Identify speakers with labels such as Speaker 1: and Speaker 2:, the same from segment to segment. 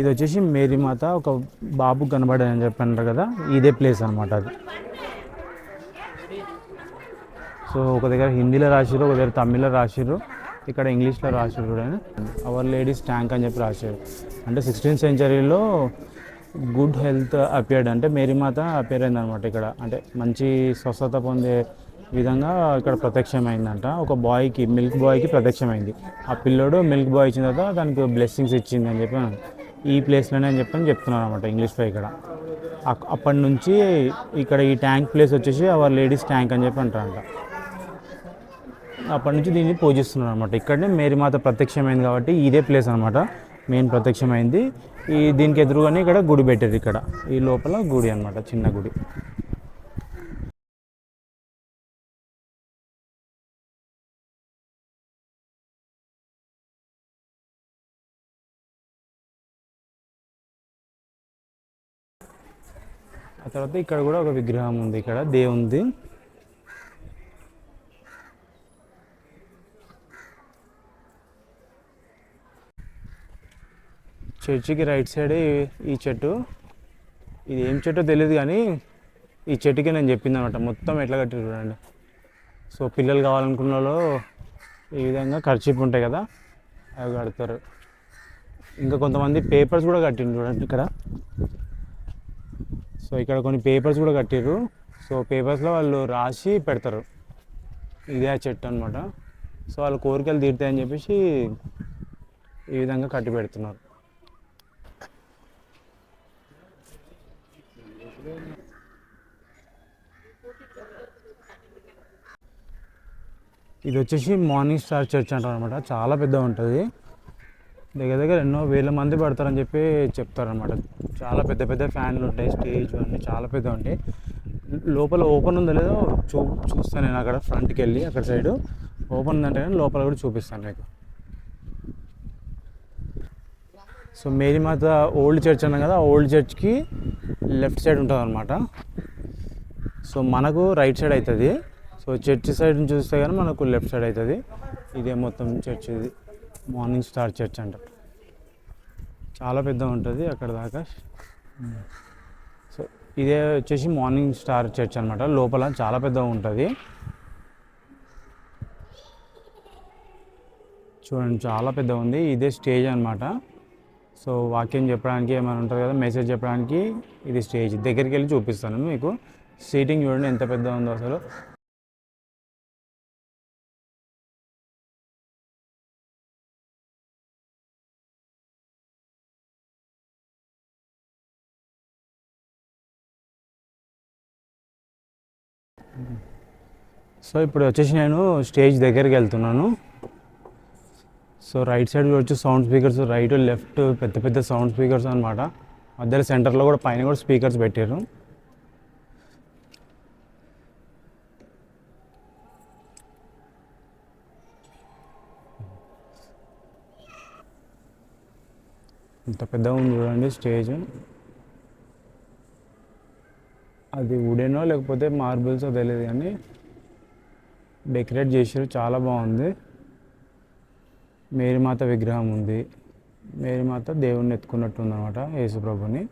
Speaker 1: ఇది వచ్చేసి మేరీమాత ఒక బాబు కనబడని అని చెప్పారు కదా ఇదే ప్లేస్ అనమాట అది. సో ఒక దగ్గర హిందీలో రాసిర్రు ఒక దగ్గర తమిళ్ళో రాసిర్రు ఇక్కడ ఇంగ్లీష్లో రాసిర్రు చూడండి. అవర్ లేడీస్ ట్యాంక్ అని చెప్పి రాశారు. అంటే సిక్స్టీన్త్ సెంచరీలో గుడ్ హెల్త్ అపియర్డ్ అంటే మేరీమాత అపియర్ అయింది అనమాట ఇక్కడ. అంటే మంచి స్వస్థత పొందే విధంగా ఇక్కడ ప్రత్యక్షమైందంట. ఒక బాయ్కి మిల్క్ బాయ్కి ప్రత్యక్షమైంది. ఆ పిల్లోడు మిల్క్ బాయ్ ఇచ్చిన తర్వాత దానికి బ్లెస్సింగ్స్ ఇచ్చింది అని చెప్పి ఈ ప్లేస్లోనే అని చెప్పని చెప్తున్నారు అనమాట ఇంగ్లీష్లో ఇక్కడ. అక్- అప్పటి నుంచి ఇక్కడ ఈ ట్యాంక్ ప్లేస్ వచ్చేసి అవర్ లేడీస్ ట్యాంక్ అని చెప్పి అంటారంట. అప్పటి నుంచి దీన్ని పూజిస్తున్నారు అనమాట ఇక్కడనే మేరీమాత ప్రత్యక్షమైంది కాబట్టి ఇదే ప్లేస్ అనమాట మెయిన్ ప్రత్యక్షమైంది. ఈ దీనికి ఎదురుగానే ఇక్కడ గుడి పెట్టారు ఇక్కడ. ఈ లోపల గుడి అనమాట చిన్న గుడి. ఆ తర్వాత ఇక్కడ కూడా ఒక విగ్రహం ఉంది ఇక్కడ దేవుంది. చర్చికి రైట్ సైడ్ ఈ చెట్టు. ఇది ఏం చెట్టో తెలియదు కానీ ఈ చెట్టుకి నేను చెప్పింది అనమాట మొత్తం ఎట్లా కట్టి చూడండి. సో పిల్లలు కావాలనుకున్న వాళ్ళు ఈ విధంగా ఖర్చీపు ఉంటాయి కదా అవి కడతారు. ఇంకా కొంతమంది పేపర్స్ కూడా కట్టిండ్రు చూడండి ఇక్కడ. సో ఇక్కడ కొన్ని పేపర్స్ కూడా కట్టిర్రు. సో పేపర్స్లో వాళ్ళు రాసి పెడతారు. ఇదే ఆ చెట్టు అనమాట సో వాళ్ళ కోరికలు తీరుతాయని చెప్పేసి ఈ విధంగా కట్టి పెడుతున్నారు. ఇది వచ్చేసి మార్నింగ్ స్టార్ చర్చ్ అంటారు అనమాట చాలా పెద్దగా ఉంటుంది. దగ్గర దగ్గర ఎన్నో వేల మంది పడతారని చెప్పి చెప్తారనమాట చాలా పెద్ద పెద్ద ఫ్యాన్లు ఉంటాయి స్టేజ్ అన్నీ చాలా పెద్ద ఉంటాయి. లోపల ఓపెన్ ఉందో లేదో చూ చూస్తాను నేను అక్కడ ఫ్రంట్కి వెళ్ళి అక్కడ సైడ్. ఓపెన్ ఉందంటే కానీ లోపల కూడా చూపిస్తాను మీకు. సో మేరీమాత ఓల్డ్ చర్చ్ అన్నాం కదా ఓల్డ్ చర్చ్కి లెఫ్ట్ సైడ్ ఉంటుంది అనమాట సో మనకు రైట్ సైడ్ అవుతుంది సో చర్చ్ సైడ్ నుంచి చూస్తే కానీ మనకు లెఫ్ట్ సైడ్ అవుతుంది ఇదే మొత్తం చర్చ్ ఇది. మార్నింగ్ స్టార్ చర్చ్ అంట. చాలా పెద్ద ఉంటుంది అక్కడ దాకా. సో ఇదే వచ్చేసి మార్నింగ్ స్టార్ చర్చ్ అనమాట లోపల చాలా పెద్దగా ఉంటుంది. చూడండి చాలా పెద్దగా ఉంది. ఇదే స్టేజ్ అనమాట సో వాక్యం చెప్పడానికి ఏమైనా ఉంటుంది కదా మెసేజ్ చెప్పడానికి ఇది స్టేజ్. దగ్గరికి వెళ్ళి చూపిస్తాను మీకు. సీటింగ్ చూడండి ఎంత పెద్ద ఉందో అసలు. సో ఇప్పుడు వచ్చేసి నేను స్టేజ్ దగ్గరికి వెళ్తున్నాను. సో రైట్ సైడ్ వచ్చి సౌండ్ స్పీకర్స్ రైట్ లెఫ్ట్ పెద్ద పెద్ద సౌండ్ స్పీకర్స్ అనమాట మధ్యలో సెంటర్లో కూడా పైన కూడా స్పీకర్స్ పెట్టారు ఇంత పెద్దగా ఉంది చూడండి స్టేజ్. అది వుడెనో లేకపోతే మార్బుల్సో తెలియదు కానీ డెకరేట్ చేసారు చాలా బాగుంది. మేరీమాత విగ్రహం ఉంది. మేరీమాత దేవుణ్ణి ఎత్తుకున్నట్టు ఉందన్నమాట యేసుప్రభుని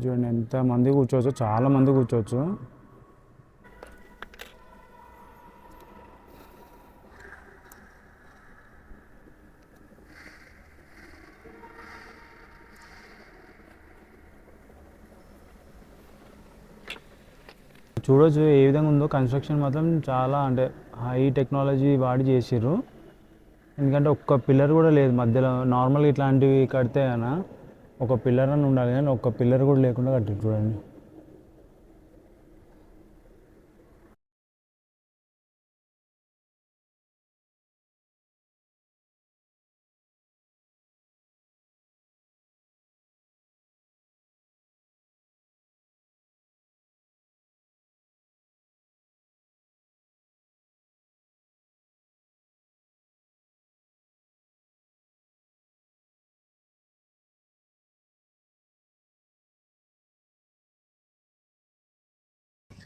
Speaker 1: చూడండి ఎంత మంది కూర్చోవచ్చు చాలామంది కూర్చోవచ్చు. చూడొచ్చు ఏ విధంగా ఉందో. కన్స్ట్రక్షన్ మాత్రం చాలా అంటే హై టెక్నాలజీ వాడి చేసిర్రు. ఎందుకంటే ఒక్క పిల్లర్ కూడా లేదు మధ్యలో. నార్మల్గా ఇట్లాంటివి కడితే అన్న ఒక పిల్లర్ అని ఉండాలి కానీ ఒక్క పిల్లర్ కూడా లేకుండా కట్టారు చూడండి.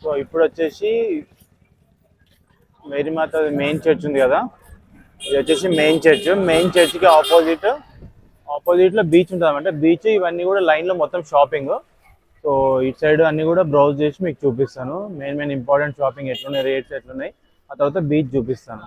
Speaker 1: సో ఇప్పుడు వచ్చేసి మేరీమాత మెయిన్ చర్చ్ ఉంది కదా. ఇది వచ్చేసి మెయిన్ చర్చ్. మెయిన్ చర్చ్కి ఆపోజిట్ ఆపోజిట్లో బీచ్ ఉంటుంది అంటే బీచ్ ఇవన్నీ కూడా లైన్లో మొత్తం షాపింగ్. సో ఇటు సైడ్ అన్ని కూడా బ్రౌజ్ చేసి మీకు చూపిస్తాను. మెయిన్ మెయిన్ ఇంపార్టెంట్ షాపింగ్ ఎట్లున్నాయి రేట్స్ ఎట్లున్నాయి. ఆ తర్వాత బీచ్ చూపిస్తాను.